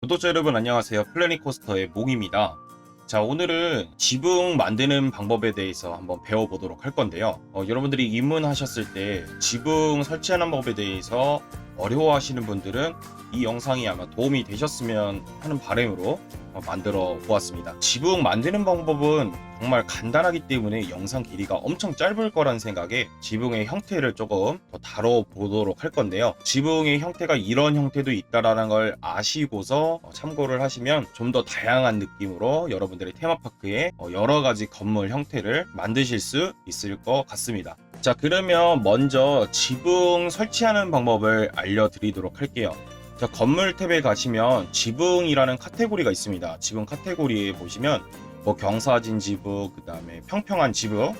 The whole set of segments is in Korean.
구독자 여러분 안녕하세요. 플래닛코스터의 몽입니다. 자 오늘은 지붕 만드는 방법에 대해서 한번 배워보도록 할 건데요. 어, 여러분들이 입문하셨을 때 지붕 설치하는 법에 대해서 어려워하시는 분들은 이 영상이 아마 도움이 되셨으면 하는 바람으로 어, 만들어 보았습니다. 지붕 만드는 방법은 정말 간단하기 때문에 영상 길이가 엄청 짧을 거란 생각에 지붕의 형태를 조금 더 다뤄보도록 할 건데요. 지붕의 형태가 이런 형태도 있다라는 걸 아시고서 어, 참고를 하시면 좀 더 다양한 느낌으로 여러분들의 테마파크에 어, 여러 가지 건물 형태를 만드실 수 있을 것 같습니다. 자, 그러면 먼저 지붕 설치하는 방법을 알려드리도록 할게요. 자, 건물 탭에 가시면 지붕이라는 카테고리가 있습니다. 지붕 카테고리에 보시면 뭐 경사진 지붕, 그 다음에 평평한 지붕, 뭐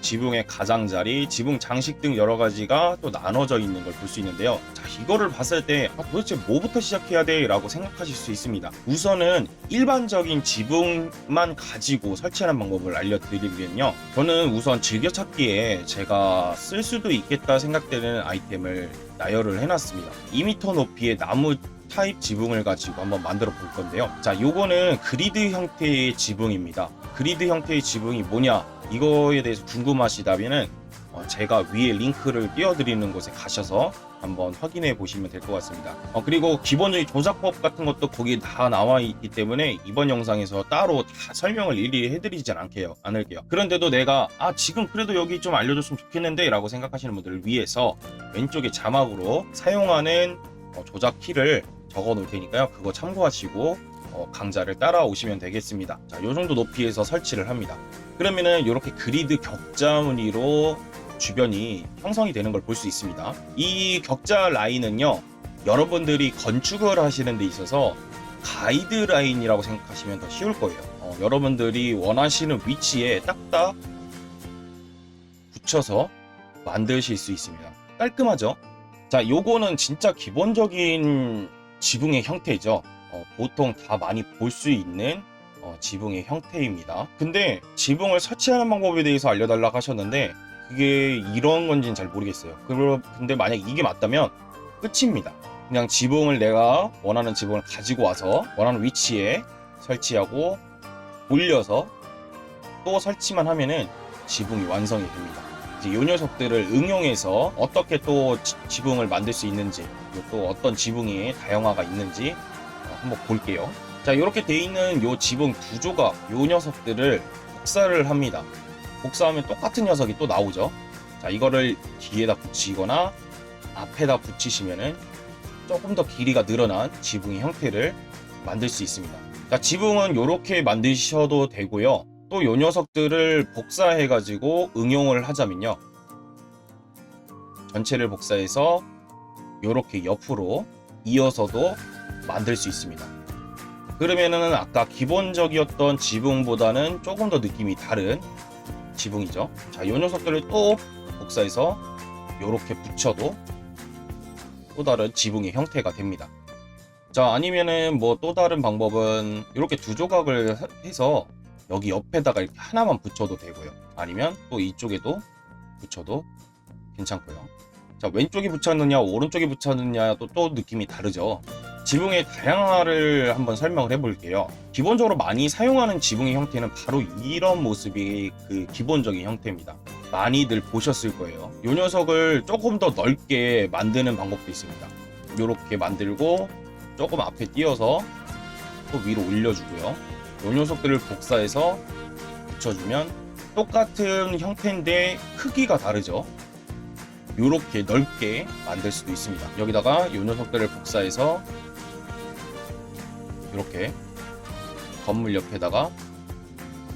지붕의 가장자리, 지붕 장식 등 여러 가지가 또 나눠져 있는 걸 볼 수 있는데요. 자, 이거를 봤을 때 아, 도대체 뭐부터 시작해야 돼? 라고 생각하실 수 있습니다. 우선은 일반적인 지붕만 가지고 설치하는 방법을 알려드리면요. 저는 우선 즐겨찾기에 제가 쓸 수도 있겠다 생각되는 아이템을 나열을 해놨습니다. 2m 높이의 나무 타입 지붕을 가지고 한번 만들어 볼 건데요. 자, 요거는 그리드 형태의 지붕입니다. 그리드 형태의 지붕이 뭐냐? 이거에 대해서 궁금하시다면은 어, 제가 위에 링크를 띄워드리는 곳에 가셔서 한번 확인해 보시면 될 것 같습니다. 어, 그리고 기본적인 조작법 같은 것도 거기에 다 나와 있기 때문에 이번 영상에서 따로 다 설명을 일일이 해드리진 않게요, 않을게요. 그런데도 내가 아 지금 그래도 여기 좀 알려줬으면 좋겠는데 라고 생각하시는 분들을 위해서 왼쪽에 자막으로 사용하는 어, 조작 키를 적어 놓을 테니까요. 그거 참고하시고 어, 강좌를 따라오시면 되겠습니다. 자, 요 정도 높이에서 설치를 합니다. 그러면은 이렇게 그리드 격자 무늬로 주변이 형성이 되는 걸 볼 수 있습니다. 이 격자 라인은요, 여러분들이 건축을 하시는 데 있어서 가이드 라인이라고 생각하시면 더 쉬울 거예요. 어, 여러분들이 원하시는 위치에 딱딱 붙여서 만드실 수 있습니다. 깔끔하죠? 자, 요거는 진짜 기본적인 지붕의 형태죠. 어, 보통 다 많이 볼 수 있는 어, 지붕의 형태입니다. 근데 지붕을 설치하는 방법에 대해서 알려달라고 하셨는데 그게 이런 건지는 잘 모르겠어요. 그러- 근데 만약 이게 맞다면 끝입니다. 그냥 지붕을 내가 원하는 지붕을 가지고 와서 원하는 위치에 설치하고 올려서 또 설치만 하면은 지붕이 완성이 됩니다. 이제 이 녀석들을 응용해서 어떻게 또 지- 지붕을 만들 수 있는지 그리고 또 어떤 지붕이 다양화가 있는지 어, 한번 볼게요. 자 이렇게 돼 있는 요 지붕 두 조각 요 녀석들을 복사를 합니다. 복사하면 똑같은 녀석이 또 나오죠. 자 이거를 뒤에다 붙이거나 앞에다 붙이시면은 조금 더 길이가 늘어난 지붕의 형태를 만들 수 있습니다. 자 지붕은 이렇게 만드셔도 되고요. 또 요 녀석들을 복사해 가지고 응용을 하자면요. 전체를 복사해서 이렇게 옆으로 이어서도 만들 수 있습니다. 그러면은 아까 기본적이었던 지붕보다는 조금 더 느낌이 다른 지붕이죠. 자, 이 녀석들을 또 복사해서 이렇게 붙여도 또 다른 지붕의 형태가 됩니다. 자, 아니면은 뭐 또 다른 방법은 이렇게 두 조각을 해서 여기 옆에다가 이렇게 하나만 붙여도 되고요. 아니면 또 이쪽에도 붙여도 괜찮고요. 자, 왼쪽에 붙였느냐, 오른쪽에 붙였느냐 또, 또 느낌이 다르죠. 지붕의 다양화를 한번 설명을 해볼게요. 기본적으로 많이 사용하는 지붕의 형태는 바로 이런 모습이 그 기본적인 형태입니다. 많이들 보셨을 거예요. 이 녀석을 조금 더 넓게 만드는 방법도 있습니다. 이렇게 만들고 조금 앞에 띄어서 또 위로 올려주고요. 이 녀석들을 복사해서 붙여주면 똑같은 형태인데 크기가 다르죠. 이렇게 넓게 만들 수도 있습니다. 여기다가 이 녀석들을 복사해서 이렇게 건물 옆에다가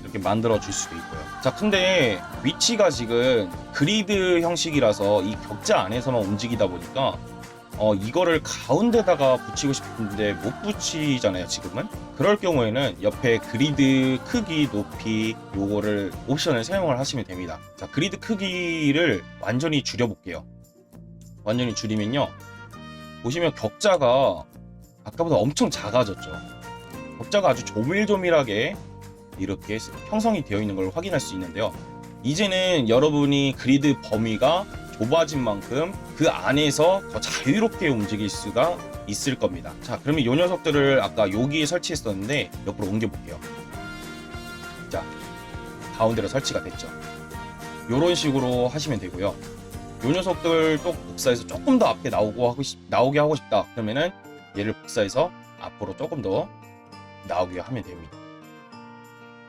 이렇게 만들어 줄 수도 있고요. 자, 근데 위치가 지금 그리드 형식이라서 이 격자 안에서만 움직이다 보니까 어, 이거를 가운데다가 붙이고 싶은데 못 붙이잖아요, 지금은. 그럴 경우에는 옆에 그리드 크기, 높이 요거를 옵션을 사용을 하시면 됩니다. 자, 그리드 크기를 완전히 줄여 볼게요. 완전히 줄이면요. 보시면 격자가 아까보다 엄청 작아졌죠. 격자가 아주 조밀조밀하게 이렇게 형성이 되어 있는 걸 확인할 수 있는데요. 이제는 여러분이 그리드 범위가 좁아진 만큼 그 안에서 더 자유롭게 움직일 수가 있을 겁니다. 자, 그러면 이 녀석들을 아까 여기에 설치했었는데 옆으로 옮겨 볼게요. 자, 가운데로 설치가 됐죠. 이런 식으로 하시면 되고요. 이 녀석들 또 복사해서 조금 더 앞에 나오고 하고 싶, 나오게 하고 싶다. 그러면은 얘를 복사해서 앞으로 조금 더 나오게 하면 됩니다.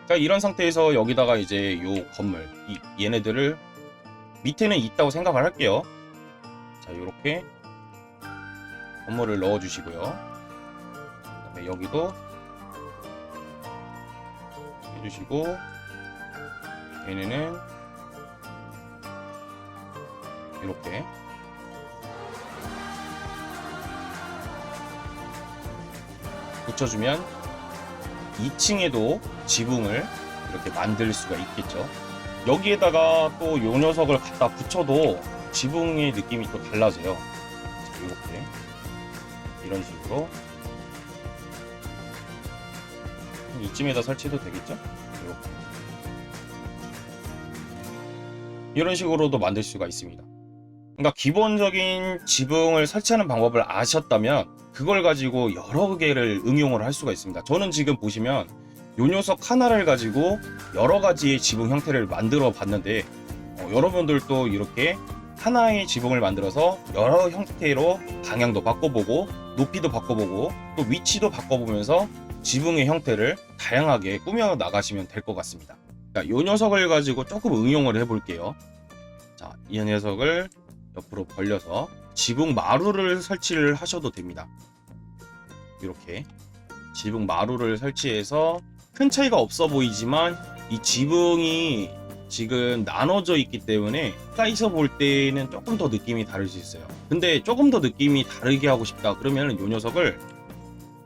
자, 이런 상태에서 여기다가 이제 요 건물, 이, 얘네들을 밑에는 있다고 생각을 할게요. 자, 이렇게 건물을 넣어 주시고요. 그다음에 여기도 해주시고 얘네는 이렇게 붙여주면 2층에도 지붕을 이렇게 만들 수가 있겠죠. 여기에다가 또 요 녀석을 갖다 붙여도 지붕의 느낌이 또 달라져요. 자, 이렇게 이런 식으로 이쯤에다 설치도 되겠죠? 이렇게 이런 식으로도 만들 수가 있습니다. 그러니까 기본적인 지붕을 설치하는 방법을 아셨다면 그걸 가지고 여러 개를 응용을 할 수가 있습니다. 저는 지금 보시면 요 녀석 하나를 가지고 여러 가지의 지붕 형태를 만들어 봤는데 어, 여러분들도 이렇게 하나의 지붕을 만들어서 여러 형태로 방향도 바꿔보고 높이도 바꿔보고 또 위치도 바꿔보면서 지붕의 형태를 다양하게 꾸며 나가시면 될 것 같습니다. 자, 요 녀석을 가지고 조금 응용을 해볼게요. 자, 이 녀석을 옆으로 벌려서 지붕 마루를 설치를 하셔도 됩니다. 이렇게 지붕 마루를 설치해서 큰 차이가 없어 보이지만 이 지붕이 지금 나눠져 있기 때문에 가까이서 볼 때는 조금 더 느낌이 다를 수 있어요. 근데 조금 더 느낌이 다르게 하고 싶다 그러면 이 녀석을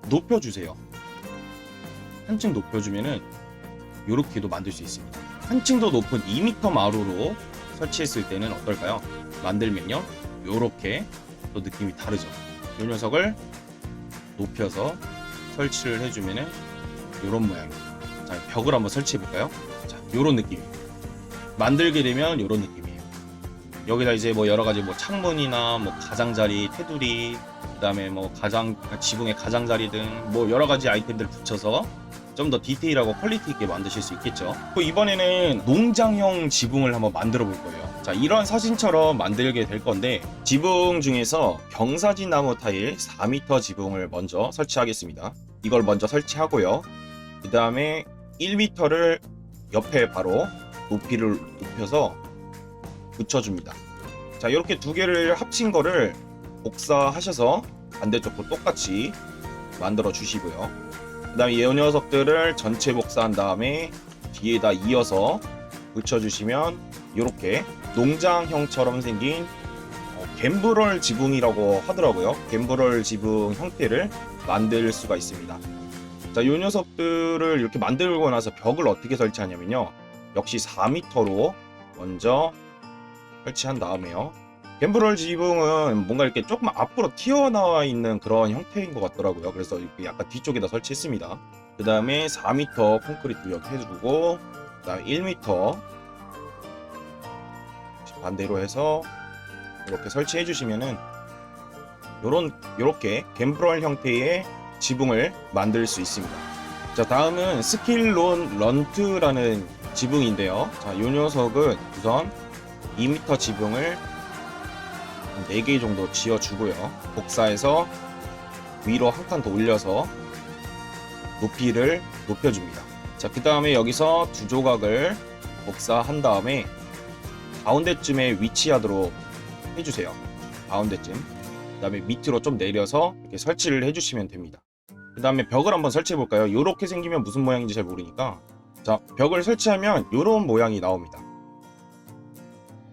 높여주세요. 한층 높여주면은 이렇게도 만들 수 있습니다. 한층 더 높은 2m 마루로 설치했을 때는 어떨까요? 만들면요, 이렇게 또 느낌이 다르죠. 이 녀석을 높여서 설치를 해주면은 이런 모양입니다. 자, 벽을 한번 설치해 볼까요? 자, 이런 느낌이에요. 만들게 되면 이런 느낌이에요. 여기다 이제 뭐 여러 가지 뭐 창문이나 뭐 가장자리, 테두리, 그 다음에 뭐 가장 지붕의 가장자리 등 뭐 여러 가지 아이템들을 붙여서 좀 더 디테일하고 퀄리티 있게 만드실 수 있겠죠. 또 이번에는 농장형 지붕을 한번 만들어 볼 거예요. 자, 이런 사진처럼 만들게 될 건데 지붕 중에서 경사진 나무 타일 4m 지붕을 먼저 설치하겠습니다. 이걸 먼저 설치하고요. 그 다음에 1m를 옆에 바로 높이를 높여서 붙여줍니다. 자, 이렇게 두 개를 합친 거를 복사하셔서 반대쪽도 똑같이 만들어 주시고요. 그 다음에 이 녀석들을 전체 복사한 다음에 뒤에다 이어서 붙여주시면 이렇게 농장형처럼 생긴 어, 갬브럴 지붕이라고 하더라고요. 갬브럴 지붕 형태를 만들 수가 있습니다. 자, 이 녀석들을 이렇게 만들고 나서 벽을 어떻게 설치하냐면요. 역시 4m로 먼저 설치한 다음에요. 갬브럴 지붕은 뭔가 이렇게 조금 앞으로 튀어나와 있는 그런 형태인 것 같더라고요. 그래서 이렇게 약간 뒤쪽에다 설치했습니다. 그 다음에 4m 콘크리트 이렇게 해주고, 그 다음에 1m 반대로 해서 이렇게 설치해 주시면은 요런 요렇게 갬브럴 형태의 지붕을 만들 수 있습니다. 자 다음은 스킬론 런트라는 지붕인데요. 자, 요 녀석은 우선 2m 지붕을 4개 정도 지어주고요. 복사해서 위로 한 칸 더 올려서 높이를 높여줍니다. 자, 그 다음에 여기서 두 조각을 복사한 다음에 가운데쯤에 위치하도록 해주세요. 가운데쯤. 그 다음에 밑으로 좀 내려서 이렇게 설치를 해주시면 됩니다. 그 다음에 벽을 한번 설치해 볼까요? 이렇게 생기면 무슨 모양인지 잘 모르니까 자 벽을 설치하면 이런 모양이 나옵니다.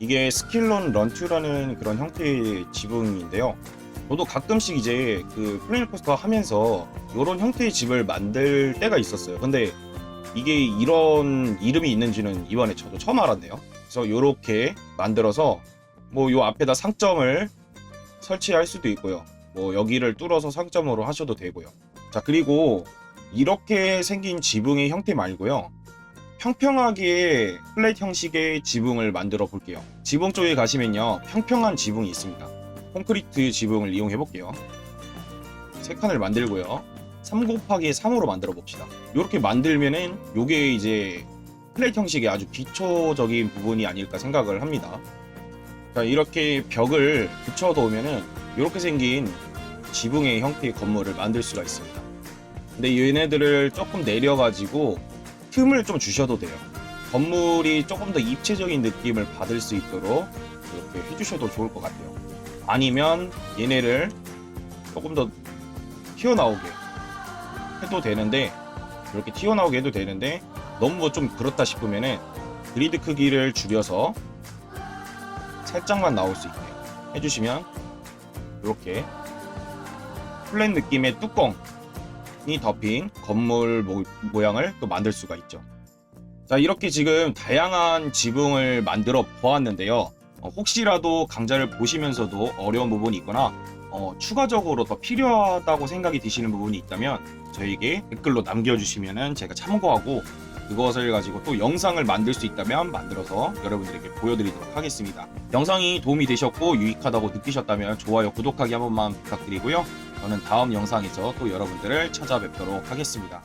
이게 스킬론 런투라는 그런 형태의 지붕인데요. 저도 가끔씩 이제 그 플레이코스터 하면서 이런 형태의 집을 만들 때가 있었어요. 근데 이게 이런 이름이 있는지는 이번에 저도 처음 알았네요. 그래서 이렇게 만들어서 뭐 요 앞에다 상점을 설치할 수도 있고요. 뭐 여기를 뚫어서 상점으로 하셔도 되고요. 자 그리고 이렇게 생긴 지붕의 형태 말고요. 평평하게 플랫 형식의 지붕을 만들어 볼게요. 지붕 쪽에 가시면요. 평평한 지붕이 있습니다. 콘크리트 지붕을 이용해 볼게요. 세 칸을 만들고요. 3 곱하기 3으로 만들어 봅시다. 이렇게 만들면은 요게 이제 플랫 형식의 아주 기초적인 부분이 아닐까 생각을 합니다. 자, 이렇게 벽을 붙여 놓으면은 이렇게 생긴 지붕의 형태의 건물을 만들 수가 있습니다. 근데 얘네들을 조금 내려가지고 틈을 좀 주셔도 돼요. 건물이 조금 더 입체적인 느낌을 받을 수 있도록 이렇게 해주셔도 좋을 것 같아요. 아니면 얘네를 조금 더 튀어나오게 해도 되는데 이렇게 튀어나오게 해도 되는데 너무 좀 그렇다 싶으면은 그리드 크기를 줄여서 살짝만 나올 수 있게 해주시면 이렇게 플랫 느낌의 뚜껑 이 덮인 건물 모, 모양을 또 만들 수가 있죠. 자 이렇게 지금 다양한 지붕을 만들어 보았는데요. 어, 혹시라도 강좌를 보시면서도 어려운 부분이 있거나 어, 추가적으로 더 필요하다고 생각이 드시는 부분이 있다면 저에게 댓글로 남겨주시면 제가 참고하고 그것을 가지고 또 영상을 만들 수 있다면 만들어서 여러분들에게 보여드리도록 하겠습니다. 영상이 도움이 되셨고 유익하다고 느끼셨다면 좋아요, 구독하기 한 번만 부탁드리고요. 저는 다음 영상에서 또 여러분들을 찾아뵙도록 하겠습니다.